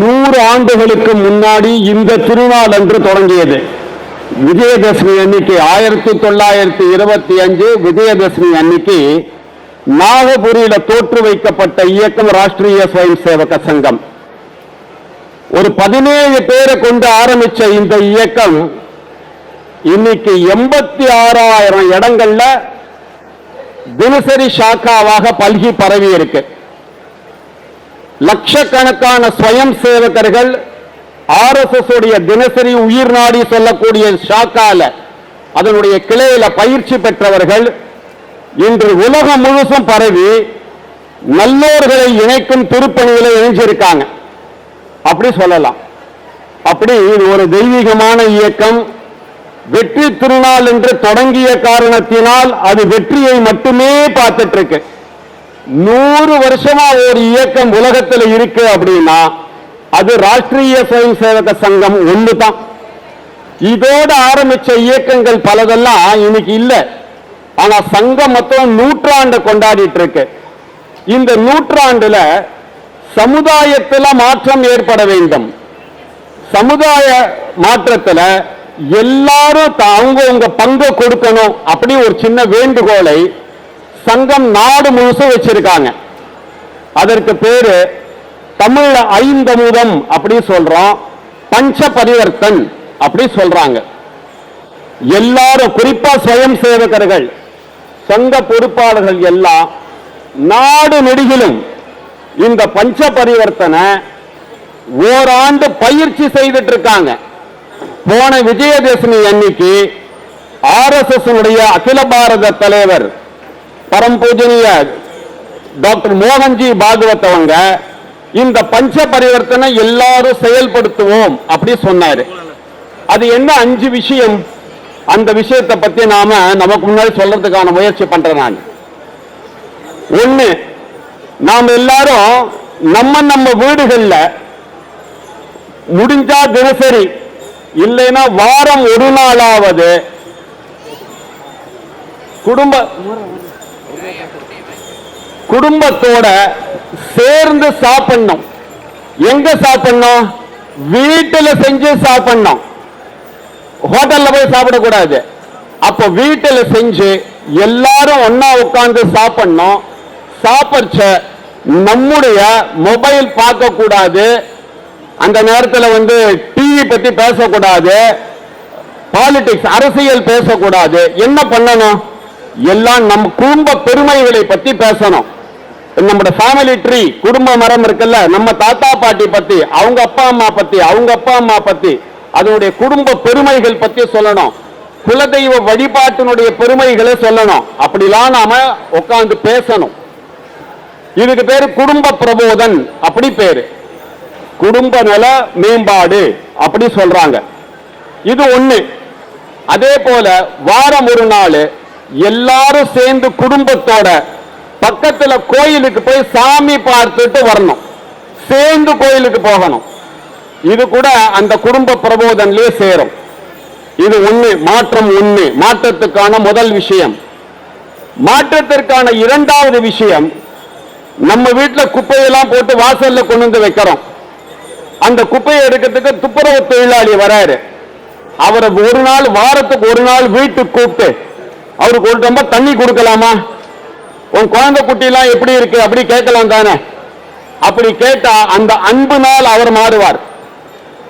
நூறு ஆண்டுகளுக்கு முன்னாடி இந்த திருநாள் அன்று தொடங்கியது. விஜயதசமி அன்னைக்கு ஆயிரத்தி தொள்ளாயிரத்தி இருபத்தி அஞ்சு விஜயதசமி அன்னைக்கு நாகபுரியில தோற்று வைக்கப்பட்ட இயக்கம் ராஷ்டிரிய ஸ்வயம் சேவக சங்கம். ஒரு பதினேழு பேரை கொண்டு ஆரம்பிச்ச இந்த இயக்கம் இன்னைக்கு எண்பத்தி ஆறாயிரம் இடங்கள்ல தினசரி ஷாக்காவாக பல்கி பரவி இருக்கு. லட்சக்கணக்கான ஸ்வயம் சேவகர்கள் ஆர்எஸ்எஸ் உடைய தினசரி உயிர் நாடி சொல்லக்கூடிய ஷாக்கால அதனுடைய கிளையில பயிற்சி பெற்றவர்கள் இன்று உலகம் முழுசும் பரவி நல்லோர்களை இணைக்கும் திருப்பணியில இணைஞ்சிருக்காங்க. அப்படி சொல்லலாம். அப்படி இது ஒரு தெய்வீகமான இயக்கம். வெற்றி திருநாள் என்று தொடங்கிய காரணத்தினால் அது வெற்றியை மட்டுமே பார்த்துட்டு இருக்கு. நூறு வருஷமா ஒரு இயக்கம் உலகத்தில் இருக்கு அப்படின்னா அது ராஷ்டிரிய சுயம் சேவக சங்கம் ஒன்று தான் இதோடு ஆரம்பிச்ச இயக்கங்கள் பலதெல்லாம் இன்னைக்கு இல்லை. ஆனா சங்கம் மொத்தம் நூற்றாண்டு கொண்டாடிட்டு இருக்கு. இந்த நூற்றாண்டுல சமுதாயத்தில் மாற்றம் ஏற்பட வேண்டும். சமுதாய மாற்றத்தில் எல்லாரும் அவங்க உங்க பங்கு கொடுக்கணும் அப்படி ஒரு சின்ன வேண்டுகோளை சங்கம் நாடு முழுசும் வச்சிருக்காங்க. அதற்கு பேரு தமிழ்ல ஐந்தமுதம் அப்படி சொல்றோம் பஞ்ச பரிவர்த்தன் அப்படி சொல்றாங்க. எல்லாரும் குறிப்பா சுயம் சேவகர்கள் சங்க பொறுப்பாளர்கள் எல்லாம் நாடு நெடுகிலும் இந்த பஞ்ச பரிவர்த்தனை ஓராண்டு பயிற்சி செய்துட்டு இருக்காங்க போன விஜயதசமி அன்னைக்கு ஆர்எஸ்எஸ் அகில பாரத தலைவர் பரம்பூஜனிய டாக்டர் மோகன்ஜி பாகவத் அவங்க இந்த பஞ்ச பரிவர்த்தனை எல்லாரும் செயல்படுத்துவோம் அப்படி சொன்னாரு. அது என்ன அஞ்சு விஷயம்? அந்த விஷயத்தை பத்தி நாம நமக்கு முன்னாடி சொல்றதுக்கான முயற்சி பண்றேன் நான். ஒண்ணு நாம் எல்லாரும் நம்ம நம்ம வீடுகள்ல முடிஞ்சா தினசரி இல்லைன்னா வாரம் ஒரு நாளாவது குடும்ப குடும்பத்தோட சேர்ந்து சாப்பிடணும். எங்க சாப்பிடணும்? வீட்டுல செஞ்சு சாப்பிடணும். ஹோட்டல்ல போய் சாப்பிடக்கூடாது. அப்ப வீட்டுல செஞ்சு எல்லாரும் ஒன்னா உட்கார்ந்து சாப்பிடணும். சாப்பிடுச்ச நம்முடைய மொபைல் பார்க்க கூடாது அந்த நேரத்தில் வந்து டிவி பத்தி பேசக்கூடாது. பாலிடிக்ஸ் அரசியல் பேசக்கூடாது. என்ன பண்ணணும்? எல்லாம் நம்ம குடும்ப பெருமைகளை பத்தி பேசணும். நம்மளோட ஃபேமிலி ட்ரீ குடும்ப மரம் இருக்குல்ல நம்ம தாத்தா பாட்டி பத்தி அவங்க அப்பா அம்மா பத்தி அவங்க அப்பா அம்மா பத்தி அதனுடைய குடும்ப பெருமைகள் பத்தி சொல்லணும். குலதெய்வ வழிபாட்டினுடைய பெருமைகளை சொல்லணும். அப்படிலாம் நாம உட்காந்து பேசணும். இதுக்கு பேரு குடும்ப பிரபோதன் அப்படி பேரு. குடும்ப நல மேம்பாடு அப்படி சொல்றாங்க. இது ஒண்ணு. அதே போல வாரம் ஒரு நாள் எல்லாரும் சேர்ந்து குடும்பத்தோட பக்கத்துல கோயிலுக்கு போய் சாமி பார்த்துட்டு வரணும். சேர்ந்து கோயிலுக்கு போகணும். இது கூட அந்த குடும்ப பிரபோதன்லயே சேரும். இது ஒண்ணு மாற்றம் ஒண்ணு மாற்றத்துக்கான முதல் விஷயம். மாற்றத்திற்கான இரண்டாவது விஷயம் நம்ம வீட்டில் குப்பையெல்லாம் போட்டு வாசல்ல கொண்டு வந்து வைக்கிறோம். அந்த குப்பையை எடுக்கிறதுக்கு துப்புரவு தொழிலாளி வராரு. அவரை ஒரு நாள் வாரத்துக்கு ஒரு நாள் வீட்டுக்கு கூப்பிட்டு அவருக்கு ஒரு ரொம்ப தண்ணி கொடுக்கலாமா? உன் குழந்தை குட்டிலாம் எப்படி இருக்கு? அப்படி கேட்கலாம் தானே. அப்படி கேட்டா அந்த அன்பு நாள் அவர் மாறுவார்.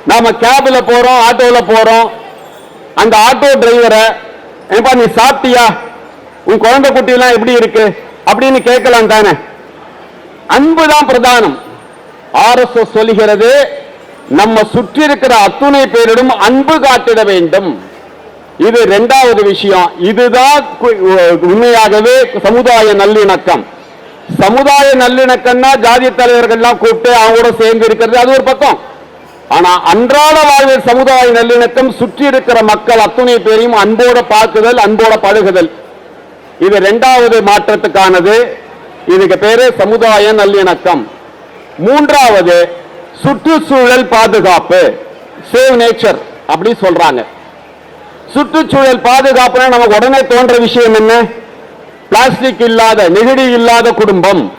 நாம கேப்ல போறோம் ஆட்டோல போறோம். அந்த ஆட்டோ டிரைவரை ஏப்பா நீ சாப்பிட்டியா? உன் குழந்தை குட்டிலாம் எப்படி இருக்கு? அப்படின்னு கேட்கலாம் தானே. அன்பு தான் பிரதானம். ஆர்எஸ்எஸ் சொல்லுகிறது நம்ம சுற்றி இருக்கிற அத்துணை பேரிடம் அன்பு காட்டிட வேண்டும். இது ரெண்டாவது விஷயம். இதுதான் உண்மையாகவே சமுதாய நல்லிணக்கம். சமுதாய நல்லிணக்கம்னா ஜாதி தலைவர்கள்லாம் கூப்பிட்டு அவங்களோட சேர்ந்து இருக்கிறது அது ஒரு பக்கம். ஆனா அன்றாட வாழ்வில் சமுதாய நல்லிணக்கம் சுற்றி இருக்கிற மக்கள் அத்துணை பேரையும் அன்போட பார்க்குதல் அன்போட பழகுதல். இது ரெண்டாவது மாற்றத்துக்கானது. இதுக்கு பேரு சமுதாய நல்லிணக்கம். மூன்றாவது சுற்றுச்சூழல் பாதுகாப்பு. சேவ் நேச்சர் அப்படி சொல்றாங்க. சுற்றுச்சூழல் பாதுகாப்புனா நமக்கு உடனே தோன்ற விஷயம் என்ன? பிளாஸ்டிக் இல்லாத நெகிழி இல்லாத குடும்பம்.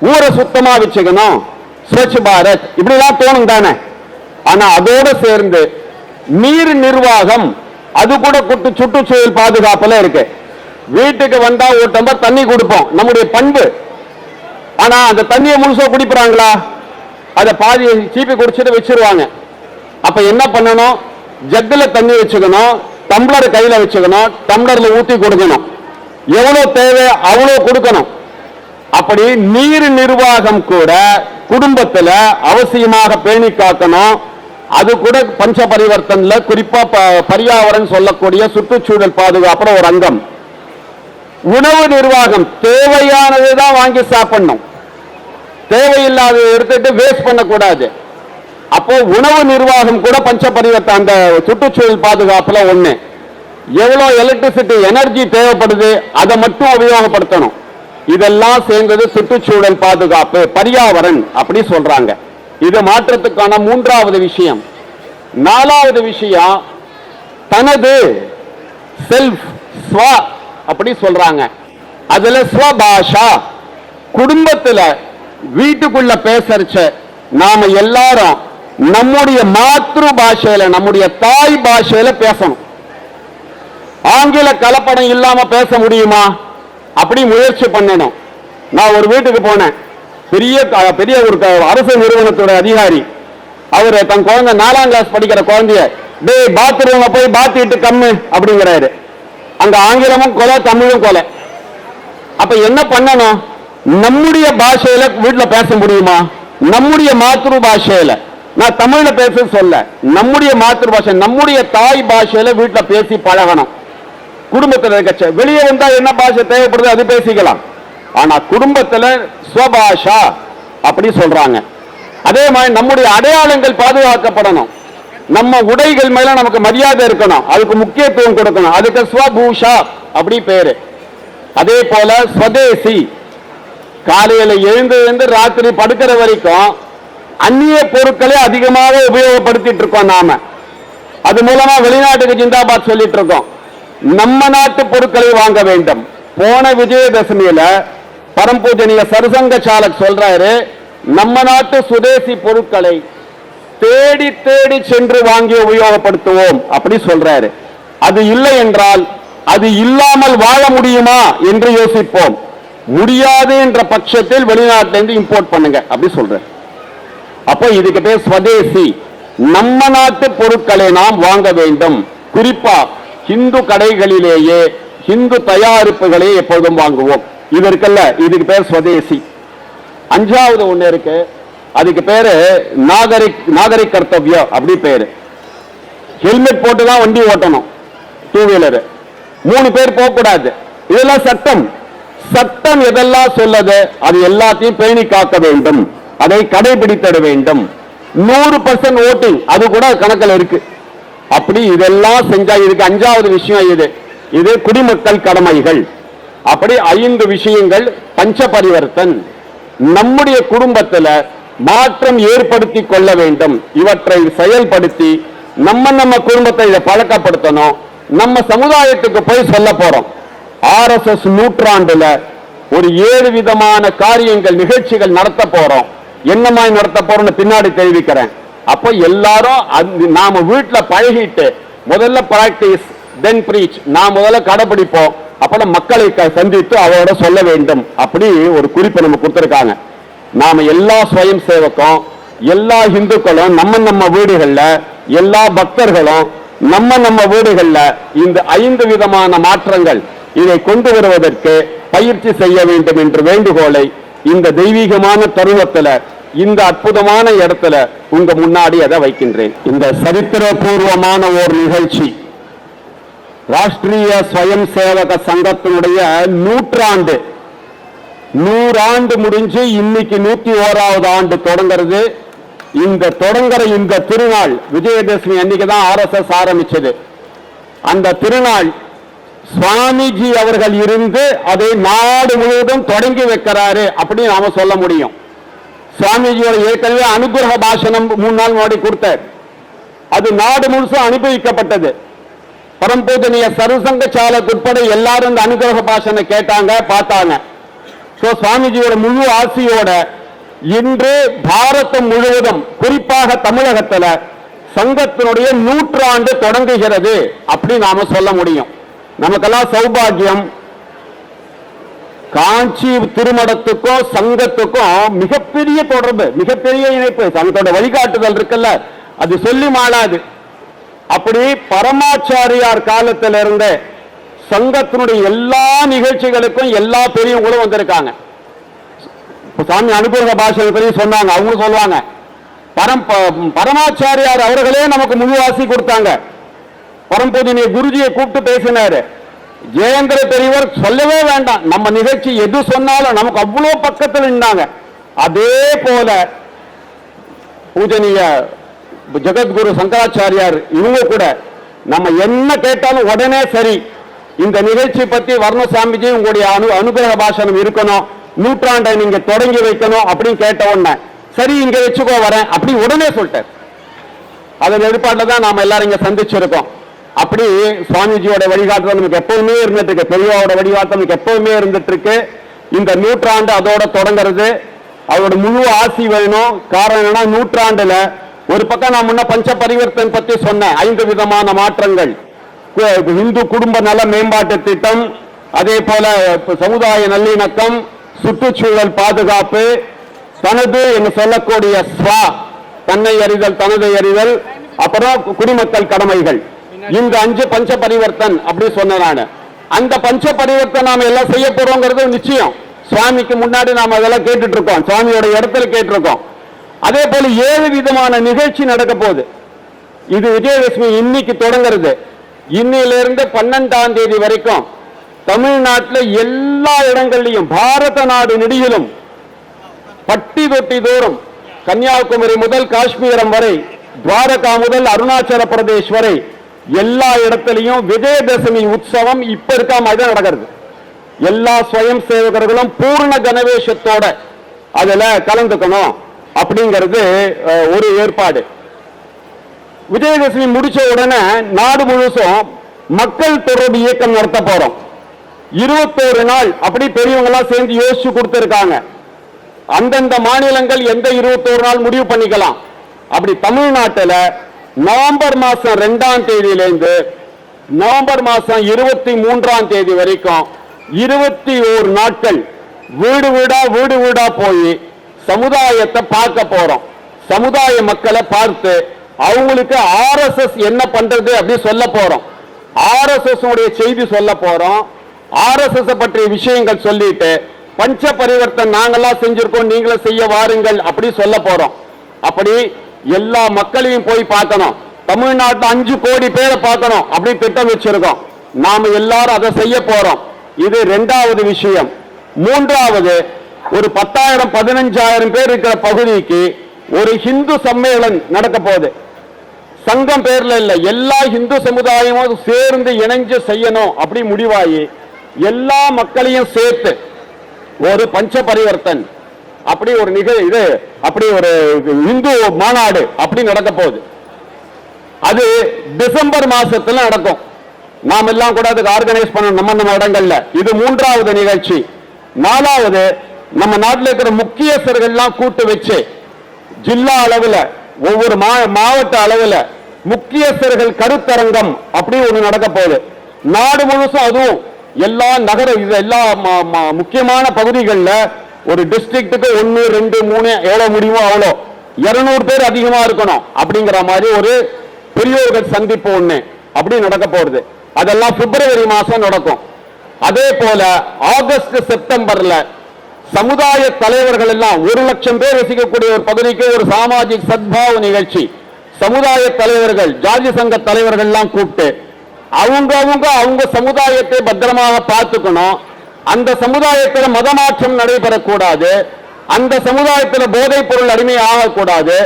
ஊரை சுத்தமா வச்சுக்கணும். ஸ்வச் பாரத். இப்படிலாம் தோணும் தானே? ஆனா அதோட சேர்ந்து நீர் நிர்வாகம் அது கூட குட்டு சுற்றுச்சூழல் பாதுகாப்புல இருக்கு. வீட்டுக்கு வந்தா ஒரு டம்பர் தண்ணி கொடுப்போம். நம்முடைய பண்பு. ஆனா அந்த தண்ணியை முழுசா குடிக்கிறாங்களா அதை பாதி சீப்பி குடிச்சிட்டு வச்சிருவாங்க. அப்ப என்ன பண்ணணும்? ஜக்கில் தண்ணி வச்சுக்கணும் டம்ளர் கையில் வச்சுக்கணும் டம்ளரில் ஊற்றி கொடுக்கணும். எவ்வளோ தேவை அவ்வளோ கொடுக்கணும். அப்படி நீர் நிர்வாகம் கூட குடும்பத்தில் அவசியமாக பேணி காக்கணும். அது கூட பஞ்ச பரிவர்த்தன்ல குறிப்பா ப- பரியாவரன் சொல்லக்கூடிய சுற்றுச்சூழல் பாதுகாப்புல ஒரு அங்கம். உணவு நிர்வாகம் தேவையானதை தான் வாங்கி சாப்பிடணும். தேவையில்லாத எடுத்துட்டு வேஸ்ட் பண்ணக்கூடாது. அப்போ உணவு நிர்வாகம் கூட பஞ்சபரிவர்த்த அந்த சுற்றுச்சூழல் பாதுகாப்புல ஒண்ணு. எவ்வளவு எலக்ட்ரிசிட்டி எனர்ஜி தேவைப்படுது அதை மட்டும் உபயோகப்படுத்தணும். இதெல்லாம் சேர்ந்தது சுற்றுச்சூழல் பாதுகாப்பு பரியாவரன் அப்படி சொல்றாங்க. இது மாற்றத்துக்கான மூன்றாவது விஷயம். நாலாவது விஷயம் தனது செல்ஃப் ஸ்வ அப்படி சொல்றாங்க. அதுல ஸ்வபாஷா குடும்பத்துல வீட்டுக்குள்ள பேசறச்ச நாம எல்லாரும் நம்முடைய மாத்ரு பாஷையில நம்முடைய தாய் பாஷையில பேசணும். ஆங்கில கலப்படம் இல்லாம பேச முடியுமா? அப்படி முயற்சி பண்ணணும். நான் ஒரு வீட்டுக்கு போனேன். பெரிய க- பெரிய ஒரு அரசு நிறுவனத்தோட அதிகாரி. அவர் தன் குழந்தை நாலாம் கிளாஸ் படிக்கிற குழந்தைய டேய் பாத்ரூம்ல போய் பாத்திட்டு கம்மு அப்படிங்கிறாரு. அங்க ஆங்கிலமும் கொலை தமிழும் கொலை. அப்ப என்ன பண்ணணும்? நம்முடைய பாஷையில வீட்டுல பேச முடியுமா? நம்முடைய மாத்ரு பாஷையில நான் தமிழ்ல பேச சொல்ல. நம்முடைய மாத்ரு பாஷை நம்முடைய தாய் பாஷையில வீட்டில் பேசி பழகணும். குடும்பத்தில் இருக்க வெளியே வந்தா என்ன பாஷை தேவைப்படுது அது பேசிக்கலாம். ஆனா குடும்பத்துல ஸ்வபாஷா அப்படி சொல்றாங்க. அதே மாதிரி நம்முடைய அடையாளங்கள் பாதுகாக்கப்படணும். நம்ம உடைகள் மேல நமக்கு மரியாதை இருக்கணும். அதுக்கு முக்கியத்துவம் கொடுக்கணும். அதுக்கு ஸ்வபூஷா அப்படி பேரு. அதே போல ஸ்வதேசி. காலையில எழுந்து எழுந்து ராத்திரி படுக்கிற வரைக்கும் அந்நிய பொருட்களை அதிகமாக உபயோகப்படுத்திட்டு இருக்கோம் நாம. அது மூலமா வெளிநாட்டுக்கு ஜிந்தாபாத் சொல்லிட்டு இருக்கோம். நம்ம நாட்டு பொருட்களை வாங்க வேண்டும். போன விஜயதசமியில பரம்பூஜனிய சருசங்க சாலக் சொல்றாரு நம்ம நாட்டு சுதேசி பொருட்களை தேடி தேடி சென்று வாங்கி உபயோகப்படுத்துவோம் அப்படி சொல்றாரு. அது இல்லை என்றால் அது இல்லாமல் வாழ முடியுமா என்று யோசிப்போம். முடியாது என்ற பட்சத்தில் வெளிநாட்டிலிருந்து இம்போர்ட் பண்ணுங்க. அப்படி சொல்றேன் அப்போ இதுக்கு பேர் ஸ்வதேசி. நம்ம நாட்டு பொருட்களை நாம் வாங்க வேண்டும். குறிப்பா ஹிந்து கடைகளிலேயே ஹிந்து தயாரிப்புகளை எப்பொழுதும் வாங்குவோம். இது இருக்குல்ல இதுக்கு பேர் ஸ்வதேசி. அஞ்சாவது ஒண்ணு இருக்கு. அதுக்கு பேரு நாகரிக் நாகரிக் கர்த்தவியம் அப்படி பேரு. ஹெல்மெட் போட்டு தான் வண்டி ஓட்டணும். டூ வீலர் மூணு பேர் போக கூடாது இதெல்லாம் சட்டம். சட்டம் எதெல்லாம் சொல்லது? அது எல்லாத்தையும் பேணி காக்க வேண்டும். அதை கடைபிடித்திட வேண்டும். நூறு பர்சன்ட் ஓட்டிங் அது கூட கணக்கில் இருக்கு. அப்படி இதெல்லாம் செஞ்சா இதுக்கு அஞ்சாவது விஷயம் இது. இது குடிமக்கள் கடமைகள். அப்படி ஐந்து விஷயங்கள் பஞ்ச பரிவர்த்தன் நம்முடைய குடும்பத்தில் மாற்றம் ஏற்படுத்தி கொள்ள வேண்டும். இவற்றை செயல்படுத்தி நம்ம நம்ம குடும்பத்தை இதை பழக்கப்படுத்தணும். நம்ம சமுதாயத்துக்கு போய் சொல்ல போறோம். ஆர்எஸ்எஸ் நூற்றாண்டுல ஒரு ஏழு விதமான காரியங்கள் நிகழ்ச்சிகள் நடத்த போறோம். என்னமாய் நடத்த போறோம்னு பின்னாடி தெரிவிக்கிறேன். அப்போ எல்லாரும் நாம வீட்டுல பழகிட்டு முதல்ல பிராக்டிஸ் தென் பிரீச் நான் முதல்ல கடைபிடிப்போம். அப்புறம் மக்களை க- சந்தித்து அவரோட சொல்ல வேண்டும். அப்படி ஒரு குறிப்பை நம்ம கொடுத்துருக்காங்க. நாம எல்லா ஸ்வயம் சேவக்கும் எல்லா இந்துக்களும் நம்ம நம்ம வீடுகள்ல எல்லா பக்தர்களும் நம்ம நம்ம வீடுகள்ல இந்த ஐந்து விதமான மாற்றங்கள் இதை கொண்டு வருவதற்கு பயிற்சி செய்ய வேண்டும் என்று வேண்டுகோளை இந்த தெய்வீகமான தருணத்துல இந்த அற்புதமான இடத்துல உங்க முன்னாடி அதை வைக்கின்றேன். இந்த சரித்திரபூர்வமான ஓர் நிகழ்ச்சி. ராஷ்டிரிய ஸ்வயம் சேவக சங்கத்தினுடைய நூற்றாண்டு. நூறாண்டு முடிஞ்சு இன்னைக்கு நூத்தி ஓராவது ஆண்டு தொடங்குறது. இந்த தொடங்குற இந்த திருநாள் விஜயதசமி அன்னைக்கு தான் ஆர்எஸ்எஸ் ஆரம்பிச்சது. அந்த திருநாள் சுவாமிஜி அவர்கள் இருந்து அதை நாடு முழுவதும் தொடங்கி வைக்கிறாரு அப்படின்னு நாம சொல்ல முடியும். சுவாமிஜியோட ஏற்கனவே அனுகிரக பாஷணம் மூணு நாள் முன்னாடி கொடுத்தார். அது நாடு முழுசும் அனுபவிக்கப்பட்டது. பரம்பூஜனிய சருசங்க சாலைக்கு உட்பட எல்லாரும் இந்த அனுகிரக பாஷனை கேட்டாங்க பார்த்தாங்க. ஸோ சுவாமிஜியோட முழு ஆசியோட இன்று பாரதம் முழுவதும் குறிப்பாக தமிழகத்தில் சங்கத்தினுடைய நூற்றாண்டு தொடங்குகிறது அப்படி நாம சொல்ல முடியும். நமக்கெல்லாம் சௌபாகியம். காஞ்சி திருமணத்துக்கும் சங்கத்துக்கும் மிகப்பெரிய தொடர்பு மிகப்பெரிய இணைப்பு. சங்கத்தோட வழிகாட்டுதல் இருக்குல்ல அது சொல்லி மாளாது. அப்படி பரமாச்சாரியார் காலத்துல இருந்தே சங்கத்தினுடைய எல்லா நிகழ்ச்சிகளுக்கும் எல்லா பெரியவங்களும் வந்திருக்காங்க. சாமி அனுபவ பாஷை பெரிய சொன்னாங்க அவங்க சொல்லுவாங்க. பரம் ப- பரமாச்சாரியார் அவர்களே நமக்கு முழுவாசி கொடுத்தாங்க. பரம்பொதினிய குருஜியை கூப்பிட்டு பேசினாரு. ஜெயேந்திர பெரியவர் சொல்லவே வேண்டாம். நம்ம நிகழ்ச்சி எது சொன்னாலும் நமக்கு அவ்வளோ பக்கத்தில் நின்றாங்க அதே போல பூஜனீய ஜெகத்குரு சங்கராச்சாரியார் இவங்க கூட நம்ம என்ன கேட்டாலும் உடனே சரி. இந்த நிகழ்ச்சி பத்தி வர்ணசாமிஜி உங்களுடைய அனு அனுகிரக பாஷணம் இருக்கணும். நூற்றாண்டை நீங்க தொடங்கி வைக்கணும் அப்படின்னு கேட்ட உடனே சரி இங்க வச்சுக்கோ வரேன். அப்படி உடனே சொல்லிட்டார். அதன் வெளிப்பாட்டில் தான் நாம எல்லாரும் இங்க சந்திச்சிருக்கோம். அப்படி சுவாமிஜியோட வழிகாட்டுதல் நமக்கு எப்பவுமே இருந்துட்டு இருக்கு பெரியவாவோட வழிகாட்டுதல் நமக்கு எப்பவுமே இருந்துட்டு இருக்கு இந்த நூற்றாண்டு அதோட தொடங்குறது. அவரோட முழு ஆசி வேணும். காரணம் என்னன்னா நூற்றாண்டுல ஒரு பக்கம் நான் முன்ன பஞ்ச பரிவர்த்தன் பத்தி சொன்னேன். ஐந்து விதமான மாற்றங்கள். இந்து குடும்ப நல மேம்பாட்டு திட்டம் அதே போல சமுதாய நல்லிணக்கம் சுற்றுச்சூழல் பாதுகாப்பு தனது என்று சொல்லக்கூடிய ஸ்வா தன்னை அறிதல் தனது அறிதல் அப்புறம் குடிமக்கள் கடமைகள். இந்த அஞ்சு பஞ்ச பரிவர்த்தன் அப்படி சொன்ன நான். அந்த பஞ்ச பரிவர்த்தன் நாம எல்லாம் செய்ய போறோங்கிறது நிச்சயம். சுவாமிக்கு முன்னாடி நாம அதெல்லாம் கேட்டுட்டு இருக்கோம் சுவாமியோட இடத்துல கேட்டிருக்கோம். அதே போல ஏழு விதமான நிகழ்ச்சி நடக்க போகுது. இது விஜயதசமி இன்னைக்கு தொடங்குறது. இன்னையிலிருந்து பன்னெண்டாம் தேதி வரைக்கும் தமிழ்நாட்டில் எல்லா இடங்கள்லையும் பாரத நாடு நெடியிலும் பட்டி தொட்டி தோறும் கன்னியாகுமரி முதல் காஷ்மீரம் வரை துவாரகா முதல் அருணாச்சல பிரதேஷ் வரை எல்லா இடத்துலையும் விஜயதசமி உற்சவம் இப்ப இருக்க மாதிரி தான் நடக்கிறது. எல்லா சுயம் சேவகர்களும் பூர்ண கணவேஷத்தோட அதுல கலந்துக்கணும் அப்படிங்கிறது ஒரு ஏற்பாடு. விஜயதசமி முடிச்ச உடனே நாடு முழுசும் மக்கள் தொடர்பு இயக்கம் நடத்த போறோம். இருபத்தோரு நாள் அப்படி பெரியவங்க எல்லாம் சேர்ந்து யோசிச்சு கொடுத்திருக்காங்க. அந்தந்த மாநிலங்கள் எந்த இருபத்தோரு நாள் முடிவு பண்ணிக்கலாம். அப்படி தமிழ்நாட்டில் நவம்பர் மாசம் ரெண்டாம் தேதியிலிருந்து நவம்பர் மாசம் இருபத்தி மூன்றாம் தேதி வரைக்கும் இருபத்தி ஓரு நாட்கள் வீடு வீடா வீடு வீடா போய் சமுதாயத்தை பார்க்க போறோம். சமுதாய மக்களை பார்த்து அவங்களுக்கு ஆர்எஸ்எஸ் என்ன பண்றது அப்படி சொல்ல போறோம். ஆர்எஸ்எஸ் உடைய செய்தி சொல்ல போறோம். ஆர்எஸ்எஸ் பற்றிய விஷயங்கள் சொல்லிட்டு பஞ்ச பரிவர்த்தன் நாங்களாம் செஞ்சிருக்கோம் நீங்களும் செய்ய வாருங்கள் அப்படி சொல்ல போறோம். அப்படி எல்லா மக்களையும் போய் பார்க்கணும். தமிழ்நாட்டில் அஞ்சு கோடி பேரை பார்க்கணும் அப்படின்னு திட்டம் வச்சிருக்கோம். நாம எல்லாரும் அதை செய்ய போறோம். இது ரெண்டாவது விஷயம். மூன்றாவது ஒரு பத்தாயிரம் பதினஞ்சாயிரம் பேர் இருக்கிற பகுதிக்கு ஒரு ஹிந்து சம்மேளன் நடக்க போகுது. சங்கம் பேர்ல இல்ல எல்லா இந்து சமுதாயமும் சேர்ந்து இணைஞ்சு செய்யணும் அப்படி முடிவாகி எல்லா மக்களையும் சேர்த்து ஒரு பஞ்ச பரிவர்த்தன் அப்படி ஒரு நிகழ் இது அப்படி ஒரு இந்து மாநாடு அப்படி நடக்க போகுது. அது டிசம்பர் மாசத்துல நடக்கும். நாம் எல்லாம் கூட அதுக்கு ஆர்கனைஸ் பண்ண நம்ம நம்ம இடங்கள்ல. இது மூன்றாவது நிகழ்ச்சி. நாலாவது நம்ம நாட்டில் இருக்கிற முக்கியஸ்தர்கள்லாம் கூட்டு வச்சு ஜில்லா அளவில் ஒவ்வொரு மா- மாவட்ட அளவில் முக்கியஸ்தர்கள் கருத்தரங்கம் அப்படி ஒன்று நடக்க போகுது. நாடு முழுசும் அதுவும் எல்லா நகர இது எல்லா முக்கியமான பகுதிகளில் ஒரு டிஸ்ட்ரிக்ட்டுக்கு ஒன்று ரெண்டு மூணு எவ்வளோ முடியுமோ அவ்வளோ இருநூறு பேர் அதிகமாக இருக்கணும் அப்படிங்கிற மாதிரி ஒரு பெரியோர்கள் சந்திப்பு ஒன்று அப்படி நடக்க போகிறது அதெல்லாம் பிப்ரவரி மாதம் நடக்கும். அதே போல ஆகஸ்ட் செப்டம்பர்ல சமுதாய தலைவர்கள் எல்லாம் ஒரு லட்சம் பேர் வசிக்கக்கூடிய ஒரு பகுதிக்கு ஒரு சாமாஜிக் சத்பாவ நிகழ்ச்சி. சமுதாய தலைவர்கள் ஜாதி சங்க தலைவர்கள் எல்லாம் கூப்பிட்டு அவங்க அவங்க அவங்க சமுதாயத்தை பத்திரமாக பார்த்துக்கணும். அந்த சமுதாயத்தில் மதமாற்றம் நடைபெறக்கூடாது. அந்த சமுதாயத்தில் போதைப் பொருள் அடிமை ஆகக்கூடாது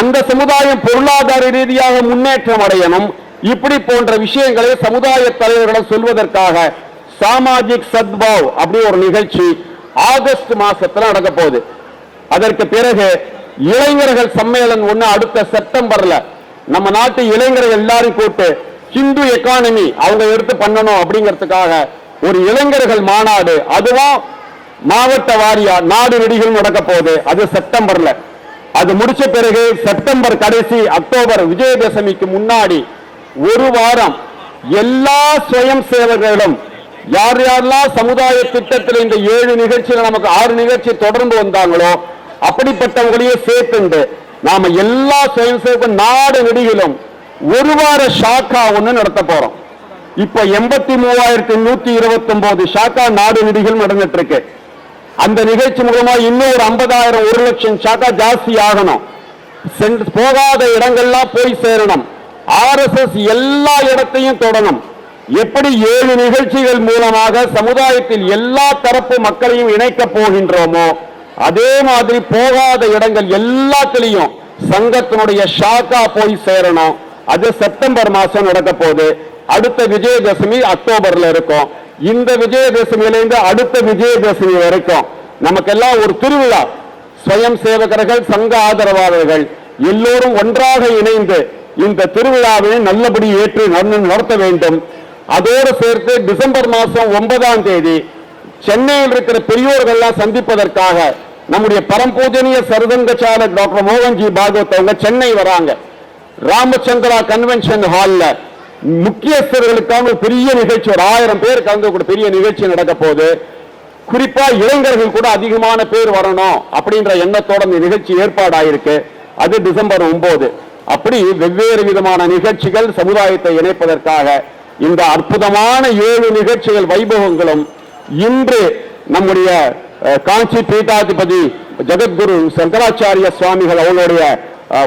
அந்த சமுதாயம் பொருளாதார ரீதியாக முன்னேற்றம் அடையணும். இப்படி போன்ற விஷயங்களை சமுதாய தலைவர்களிடம் சொல்வதற்காக சாமாஜிக் சத்பாவ் அப்படி ஒரு நிகழ்ச்சி ஆகஸ்ட் மாசத்துல நடக்க போகுது. அதற்கு பிறகு இளைஞர்கள் சம்மேளன் ஒண்ணு அடுத்த செப்டம்பர்ல நம்ம நாட்டு இளைஞர்கள் எல்லாரும் கூட்டு ஹிந்து எக்கானமி அவங்க எடுத்து பண்ணணும் அப்படிங்கிறதுக்காக ஒரு இளைஞர்கள் மாநாடு அதுவும் மாவட்ட வாரியா நாடு நெடிகள் நடக்க போகுது. அது செப்டம்பர்ல. அது முடிச்ச பிறகு செப்டம்பர் கடைசி அக்டோபர் விஜயதசமிக்கு முன்னாடி ஒரு வாரம் எல்லா சுயம் சேவர்களும் யார் யாரெல்லாம் சமுதாய திட்டத்தில் இந்த ஏழு நிகழ்ச்சியில் நமக்கு ஆறு நிகழ்ச்சி தொடர்ந்து வந்தாங்களோ அப்படிப்பட்டவங்களையே சேர்த்துண்டு நாம எல்லா சுயம் சேவக நாடு நெடிகளும் ஒரு வார ஷாக்கா ஒன்று நடத்த போறோம். இப்ப எண்பத்தி மூவாயிரத்தி நூத்தி இருபத்தி ஒன்பது ஷாக்கா நாடு நிதிகள் நடந்துட்டு இருக்கு அந்த நிகழ்ச்சி மூலமா இன்னும் ஒரு ஐம்பதாயிரம் ஒரு லட்சம் ஷாக்கா ஜாஸ்தி ஆகணும். சென்று போகாத இடங்கள்லாம் போய் சேரணும். ஆர்எஸ்எஸ் எல்லா இடத்தையும் தொடணும். எப்படி ஏழு நிகழ்ச்சிகள் மூலமாக சமுதாயத்தில் எல்லா தரப்பு மக்களையும் இணைக்கப் போகின்றோமோ அதே மாதிரி போகாத இடங்கள் எல்லாத்திலையும் சங்கத்தினுடைய ஷாக்கா போய் சேரணும். அது செப்டம்பர் மாசம் நடக்க போகுது அடுத்த விஜயதசமி அக்டோபர்ல இருக்கும். இந்த விஜயதசமியிலிருந்து அடுத்த விஜயதசமி வரைக்கும் நமக்கெல்லாம் ஒரு திருவிழா. சுயம் சேவகர்கள் சங்க ஆதரவாளர்கள் எல்லோரும் ஒன்றாக இணைந்து இந்த திருவிழாவை நல்லபடி ஏற்று நன்னு நடத்த வேண்டும். அதோடு சேர்த்து டிசம்பர் மாதம் ஒன்பதாம் தேதி சென்னையில் இருக்கிற பெரியோர்கள்லாம் சந்திப்பதற்காக நம்முடைய பரம்பூஜனிய சருதங்கச்சாலக் டாக்டர் மோகன்ஜி பாகவத் அவங்க சென்னை வராங்க. ராமச்சந்திரா கன்வென்ஷன் ஹாலில் முக்கியஸ்தர்களுக்கான பெரிய நிகழ்ச்சி ஒரு ஆயிரம் பேர் கலந்து பெரிய நிகழ்ச்சி நடக்க போகுது. குறிப்பா இளைஞர்கள் கூட அதிகமான பேர் வரணும் அப்படின்ற எண்ணத்தோட இந்த நிகழ்ச்சி ஏற்பாடாயிருக்கு. அது டிசம்பர் ஒன்பது அப்படி வெவ்வேறு விதமான நிகழ்ச்சிகள் சமுதாயத்தை இணைப்பதற்காக இந்த அற்புதமான ஏழு நிகழ்ச்சிகள் வைபவங்களும் இன்று நம்முடைய காஞ்சி பீட்டாதிபதி ஜெகத்குரு சங்கராச்சாரிய சுவாமிகள் அவங்களுடைய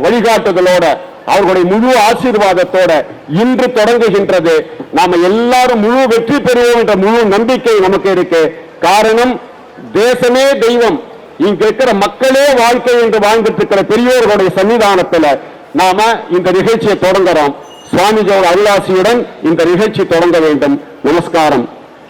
வழிகாட்டுதலோட அவர்களுடைய முழு ஆசீர்வாதத்தோட இன்று தொடங்குகின்றது. நாம எல்லாரும் முழு வெற்றி பெறுவோம் என்ற முழு நம்பிக்கை நமக்கு இருக்கு. காரணம் தேசமே தெய்வம். இங்க இருக்கிற மக்களே வாழ்க்கை என்று வாழ்ந்துட்டு இருக்கிற பெரியோர்களுடைய சன்னிதானத்துல நாம இந்த நிகழ்ச்சியை தொடங்குறோம். சுவாமிஜியோட அருளாசியுடன் இந்த நிகழ்ச்சி தொடங்க வேண்டும். நமஸ்காரம்.